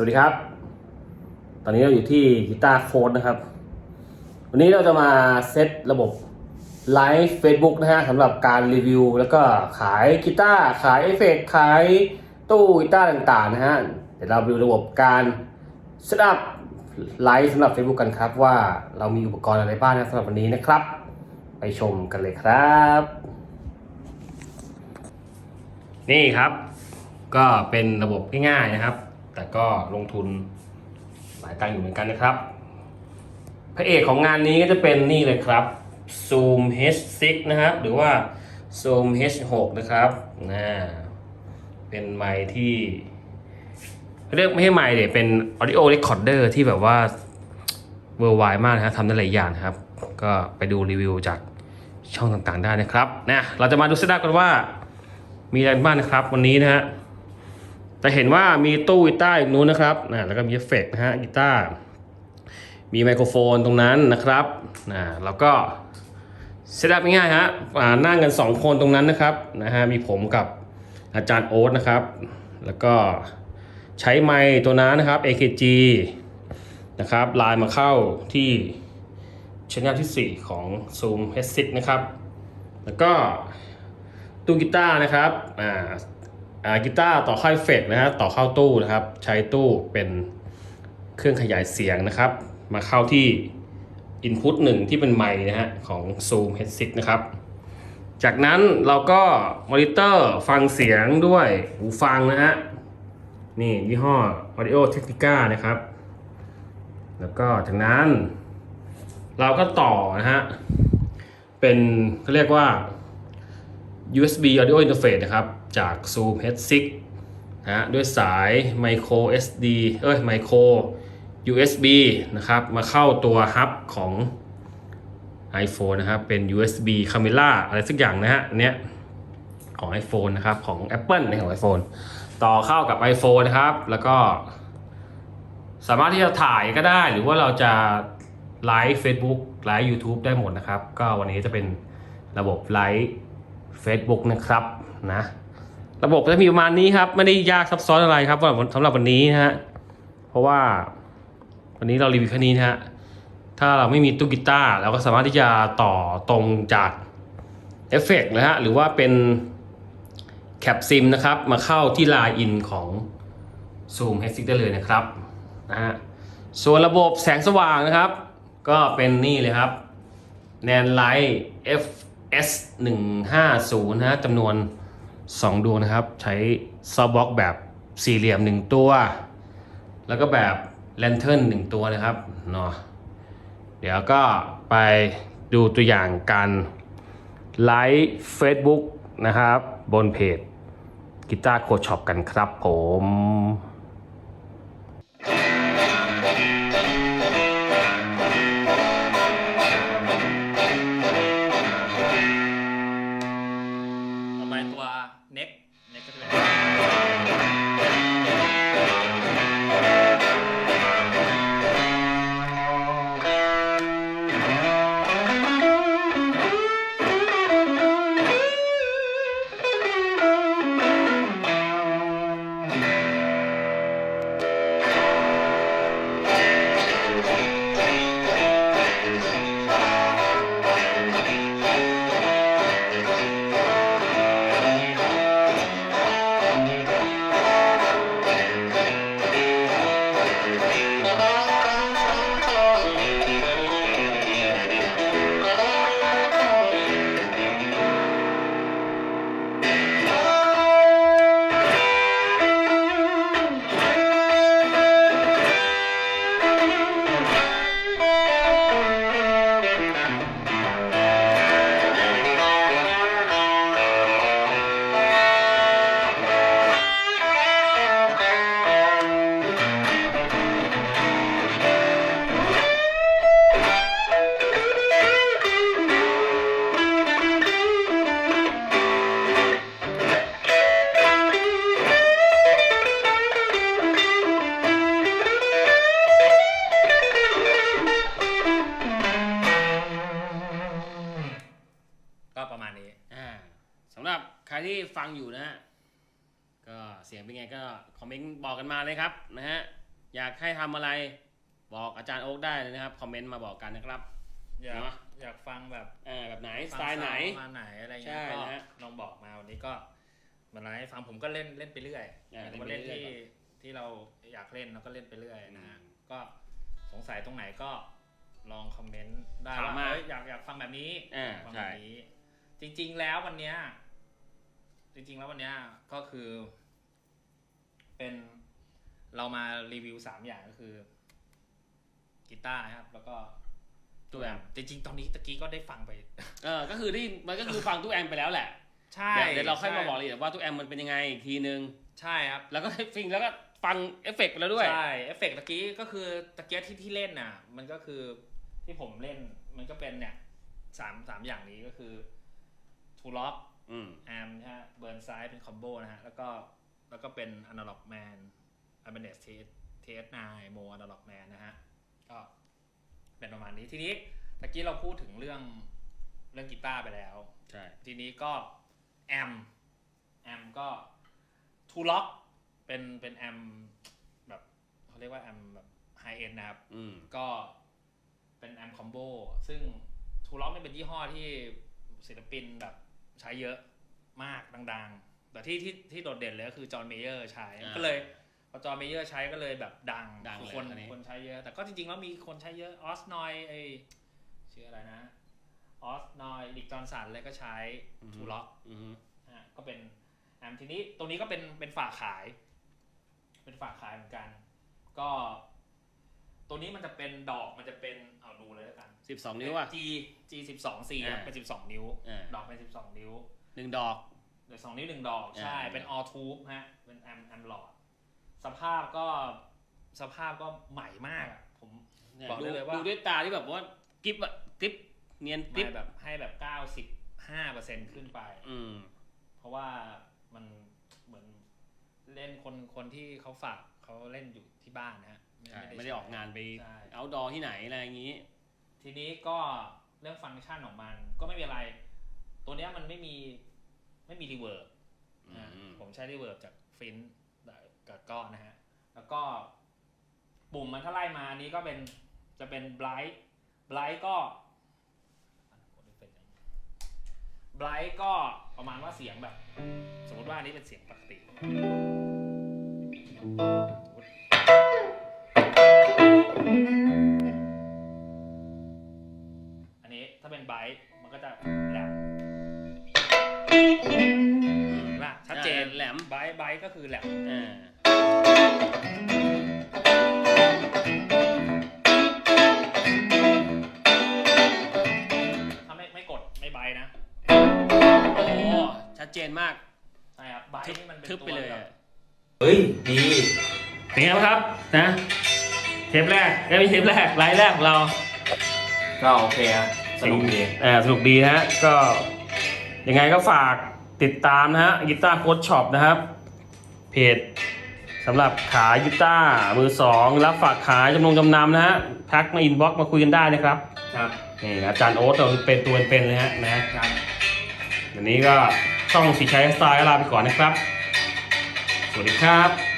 วัสดีครับ ตอนนี้เราอยู่ที่กีตาร์โค้ดนะครับ วันนี้เราจะมาเซตระบบไลฟ์ Facebook นะฮะสำหรับการรีวิว แล้วก็ขายกีตาร์ขายเอฟเฟกต์ขายตู้กีตาร์ต่างๆนะฮะ เดี๋ยวเราไปดูระบบการเซตอัพไลฟ์สำหรับ Facebook กันครับว่าเรามีอุปกรณ์อะไรบ้างนะสำหรับวันนี้นะครับ ไปชมกันเลยครับ นี่ครับ ก็เป็นระบบง่ายๆนะครับ แต่ก็ลงทุนหลายตังอยู่เหมือนกันนะครับ พระเอกของงานนี้ก็จะเป็นนี่เลยครับ Zoom H6 นะครับ หรือว่า Zoom H6 นะครับนะเป็นไมค์ที่เรียกไม่ใช่ไมค์เดี๋ยเป็น audio recorder ที่แบบว่าเวอร์ไวมากนะครับทำได้หลายอย่างนะครับ ก็ไปดูรีวิวจากช่องต่างๆได้นะครับนะเราจะมาดูเซตอัพกันว่ามีอะไรบ้างนะครับ วันนี้นะฮะ จะเห็นว่ามีตู้กีตาร์อยู่นู้นนะครับนะแล้วก็มีเอฟเฟกต์นะฮะกีตาร์มีไมโครโฟนตรงนั้นนะครับนะแล้วก็เซตอัพง่ายๆฮะอ่านั่งกัน 2 คนตรงนั้นนะครับนะฮะมีผมกับอาจารย์โอ๊ตนะครับ แล้วก็ใช้ไมค์ตัวนั้นนะครับ AKG นะครับไลน์มาเข้าที่ช anel ที่ 4 ของ Zoom H6 นะครับ แล้วก็ตู้กีตาร์นะครับอ่า กีตาร์ต่อเข้าเอฟเฟกนะฮะต่อเข้าตู้นะครับ ใช้ตู้เป็นเครื่องขยายเสียงนะครับ มาเข้าที่ Input 1 ที่เป็นไมค์นะฮะของ Zoom H6 นะครับ จากนั้นเราก็มอนิเตอร์ฟังเสียงด้วยหูฟังนะฮะนี่ยี่ห้อ Audio Technica นะครับ แล้วก็จากนั้น เราก็ต่อนะฮะเป็นเขาเรียกว่า USB Audio Interface นะครับ จาก Zoom H6 นะฮะด้วยสาย Micro SD เอ้ย Micro USB นะครับ มาเข้าตัวฮับของ iPhone นะครับเป็น USB Camera อะไรสักอย่างนะฮะเนี้ยของ iPhone นะครับ ของ Apple ในของ iPhone ต่อเข้ากับ iPhone นะครับ แล้วก็สามารถที่จะถ่ายก็ได้หรือว่าเราจะไลฟ์ Facebook ไลฟ์ YouTube ได้หมดนะครับ ก็วันนี้จะเป็นระบบไลฟ์ Facebook นะครับนะระบบจะมีประมาณนี้ครับ ไม่ได้ยากซับซ้อนอะไรครับสำหรับวันนี้นะฮะเพราะว่าวันนี้เรารีวิวแค่นี้นะฮะถ้าเราไม่มีตู้กีตาร์เราก็สามารถที่จะต่อตรงจากเอฟเฟกต์นะฮะหรือว่าเป็นแคปซิมนะครับ มาเข้าที่ไลน์อินของ Zoom h 6ได้เลยนะครับนะฮะส่วนระบบแสงสว่างนะครับ ก็เป็นนี่เลยครับแนนไลท์ S 1 5 0นะฮะจำนวน 2 ดวงนะครับ ใช้ซอฟบ็อกแบบสี่เหลี่ยม 1 ตัว แล้วก็แบบแลนเทิร์น1ตัวนะครับเนาะเดี๋ยวก็ไปดูตัวอย่างการไลฟ์ Facebook นะครับ บนเพจกีตาร์โคช็อปกันครับผม เสียงเป็นไงก็คอมเมนต์บอกกันมาเลยครับนะฮะอยากให้ทำอะไรบอกอาจารย์โอ๊กได้เลยนะครับคอมเมนต์มาบอกกันนะครับอยากเนอะอยากฟังแบบเออแบบไหนสฟังไตล์ไหนซาวด์มาไหนอะไรใช่เงี้ยก็นะฮะลองบอกมาวันนี้ก็มาไลฟ์ฟังผมก็เล่นเล่นไปเรื่อยอ่าผมก็เล่นเล่นไปที่เรื่อยที่เราอยากเล่นเราก็เล่นไปเรื่อยนะฮะอืมก็สงสัยตรงไหนก็ลองคอมเมนต์ได้ถามว่ามาเอ้ยอยากอยากฟังแบบนี้อ่าอยากฟังใช่แบบนี้ จริง ๆ แล้ววันเนี้ยจริง ๆ แล้ววันเนี้ยก็คือ เป็นเรามารีวิวสามอย่างก็คือกีตาร์นะครับ แล้วก็ตู้แอมจริงๆ ตอนนี้ตะกี้ก็ได้ฟังไป เออ ก็คือที่มันก็คือฟังตู้แอมไปแล้วแหละ ใช่ เดี๋ยวเดี๋ยวเราค่อยมาใช่บอกรายละเอียดว่าตู้แอมมันเป็นยังไงอีกทีนึง ใช่ครับ แล้วก็ฟิงแล้วก็ฟังเอฟเฟกต์ไปแล้วด้วย ใช่ เอฟเฟกต์ตะกี้ก็คือตะเกียที่ที่เล่นน่ะ มันก็คือที่ผมเล่นมันก็เป็นเนี่ยสามสามอย่างนี้ก็คือทูล็อกอืมแอมนะฮะเบิร์นซ้ายเป็นคอมโบนะฮะ แล้วก็ แล้วก็เป็นอนาล็อกแมนอัลเบเนสเทสเทสนายโมอนาล็อกแมนนะฮะ ก็เป็นประมาณนี้ทีนี้ตะกี้เราพูดถึงเรื่องเรื่องกีตาร์ไปแล้ว ใช่ ทีนี้ก็แอมแอมก็ทูล็อกเป็นเป็นแอมแบบเขาเรียกว่าแอมแบบไฮเอ็นนะครับอืมก็เป็นแอมคอมโบซึ่งทูล็อกนี่เป็นยี่ห้อที่ศิลปินแบบใช้เยอะมากดัง ๆ แต่ที่ที่ที่โดดเด่นเลยก็คือจอห์นเมเยอร์ใช้อ่าก็เลยพอจอห์นเมเยอร์ใช้ก็เลยแบบดังดังคือเลยคนอันนี้คนใช้เยอะ แต่ก็จริงๆแล้วมีคนใช้เยอะออสนอยไอชื่ออะไรนะออสนอยดิกจอนสันเลยก็ใช้ทูล็อกอืมนะฮะก็เป็นแอมทีนี้ตรงนี้ก็เป็นเป็นฝากขาย เป็นฝากขายเหมือนกัน ก็ ตัวนี้มันจะเป็นดอกมันจะเป็นเอาดูเลยแล้วกันสิบสองนิ้วอะ G G สิบสอง C อ่าเป็นสิบสองนิ้วอ่าดอกเป็นสิบสองนิ้วหนึ่งดอก เดี๋ยวสองนิ้วหนึ่งดอกอ่าใช่ เป็น all tube ฮะ เป็นแอมแอมหลอด สภาพก็สภาพก็ใหม่มากอะผมเนี่ยบอกดูได้เลยว่าดูด้วยตาที่แบบว่ากิ๊บอะกิ๊บเนียนกิ๊บไม่แบบให้แบบเก้าสิบห้าเปอร์เซ็นขึ้นไป อืม เพราะว่ามันเหมือนเล่นคนคนที่เขาฝากเขาเล่นอยู่ที่บ้านนะฮะใช่ไม่ได้ออกงานไปใช่เอาดอที่ไหนอะไรอย่างนี้ ทีนี้ก็เรื่องฟังก์ชันของมันก็ไม่มีอะไร ตัวเนี้ยมันไม่มี ไม่มีรีเวิร์บอืมผมใช้รีเวิร์บจากฟินกับก้อนนะฮะ แล้วก็ปุ่มมันถ้าไล่มาอันนี้ก็เป็นจะเป็นไบรท์ไบรท์ก็ไบรท์ก็ประมาณว่าเสียงแบบ สมมติว่าอันนี้เป็นเสียงปกติ ไบรท์ไบรท์ก็คือแหลมอ่าถ้าไม่ไม่กดไม่ไบรท์นะโอ้ชัดเจนมากใช่ครับไบรท์นี่มันเป็นทึบตัวไปเลยแบอะบเฮ้ย ดี เป็นไงบ้างครับนะเทปแรกก็มีเทปแรกไลฟ์แรกของเราก็โอเคครับสนุกดี เออสนุกดีฮะก็ยังไงก็ฝากติดตามนะฮะกีตาร์โค้ดช็อปนะครับ เพจสำหรับขายกีตาร์มือสองรับฝากขายจำนงจำนำนะฮะทักมาอินบ็อกมาคุยกันได้นะครับครับนี่อาจารย์โอ๊ตเราเป็นตัวเป็นๆเลยฮะนะครับวันนี้ก็ช่องสีชัยสไตล์ก็ลาไปก่อนนะครับ สวัสดีครับ